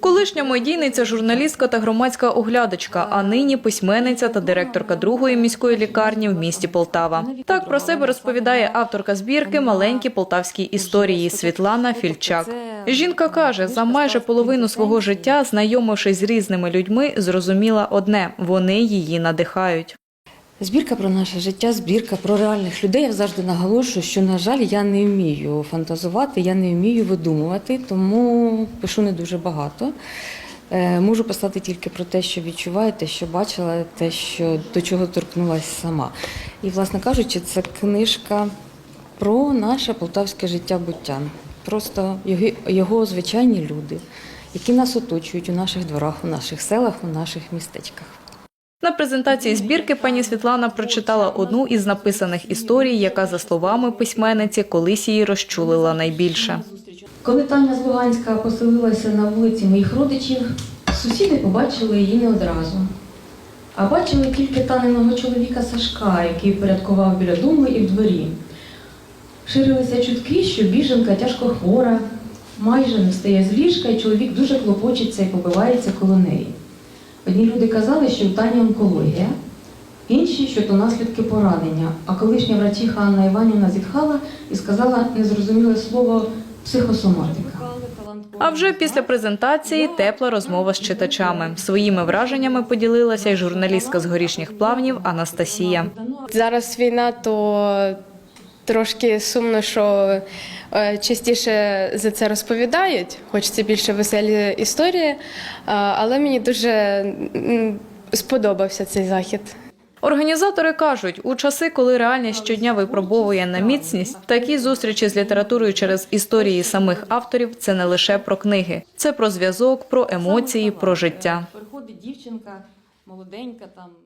Колишня медійниця, журналістка та громадська оглядачка, а нині письменниця та директорка другої міської лікарні в місті Полтава. Так про себе розповідає авторка збірки Маленькі полтавські історії Світлана Фільчак. Жінка каже, за майже половину свого життя, знайомившись з різними людьми, зрозуміла одне: вони її надихають. Збірка про наше життя, збірка про реальних людей. Я завжди наголошую, що, на жаль, я не вмію фантазувати, я не вмію видумувати, тому пишу не дуже багато. Е, Можу писати тільки про те, що відчуваю, те, що бачила, те, що до чого торкнулася сама. І, власне кажучи, це книжка про наше полтавське життя буття. Просто його, його звичайні люди, які нас оточують у наших дворах, у наших селах, у наших містечках. На презентації збірки пані Світлана прочитала одну із написаних історій, яка, за словами письменниці, колись її розчулила найбільше. Коли Таня з Луганська поселилася на вулиці моїх родичів, сусіди побачили її не одразу. А бачили тільки таниного чоловіка Сашка, який порядкував біля дому і в дворі. Ширилися чутки, що біженка тяжко хвора, майже не встає з ліжка, і чоловік дуже клопочеться і побивається коло неї. Одні люди казали, що у Тані онкологія, інші, що то наслідки поранення. А колишня врачиха Анна Іванівна зітхала і сказала незрозуміле слово психосоматика. А вже після презентації тепла розмова з читачами. Своїми враженнями поділилася й журналістка з горішніх плавнів Анастасія. Зараз війна, то трошки сумно, що е, частіше за це розповідають. Хочеться більше веселі історії, але мені дуже сподобався цей захід. Організатори кажуть, у часи, коли реальність щодня випробовує на міцність, такі зустрічі з літературою через історії самих авторів це не лише про книги, це про зв'язок, про емоції, про життя. Приходить дівчинка молоденька там.